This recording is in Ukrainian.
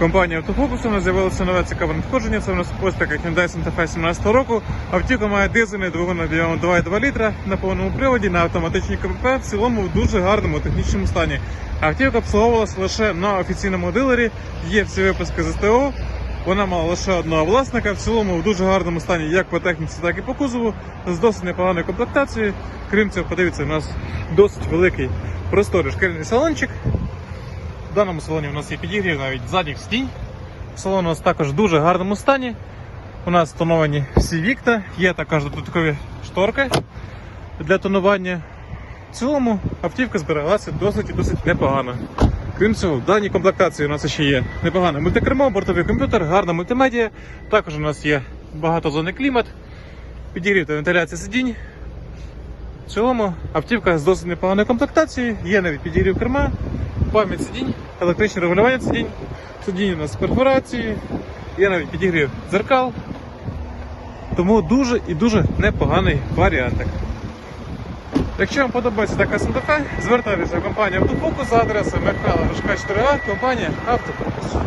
Компанія Автофокус у нас з'явилося нове цікаве надходження. Це у нас ось таке Hyundai Santa Fe 17 року. Автівка має дизельний двигун об'ємом 2,2 літра на повному приводі на автоматичній КПП. В цілому в дуже гарному технічному стані. Автівка обслуговувалася лише на офіційному дилері. Є всі випуски СТО. Вона мала лише одного власника. В цілому в дуже гарному стані як по техніці, так і по кузову. З досить непоганою комплектацією. Крім цього, подивіться, у нас досить великий просторий шкільний салончик. В даному салоні у нас є підігрів навіть задніх стінь. Салон у нас також в дуже гарному стані. У нас тоновані всі вікна, є також додаткові шторки для тонування. В цілому автівка збереглася досить і досить непогано. Крім цього, в даній комплектації у нас ще є непогане мультикермо, бортовий комп'ютер, гарна мультимедія. Також у нас є багатозонний клімат, підігрів та вентиляція сидінь. В цілому автівка з досить непоганою комплектацією, є навіть підігрів керма, пам'ять сидінь, електричне регулювання сидінь, сидінь у нас з перфорацією, є навіть підігрів дзеркал. Тому дуже і дуже непоганий варіантик. Якщо вам подобається така Santa звертайтеся в компанію Автофокус за адресою Михайла Рожка 4А, компанія Автофокус.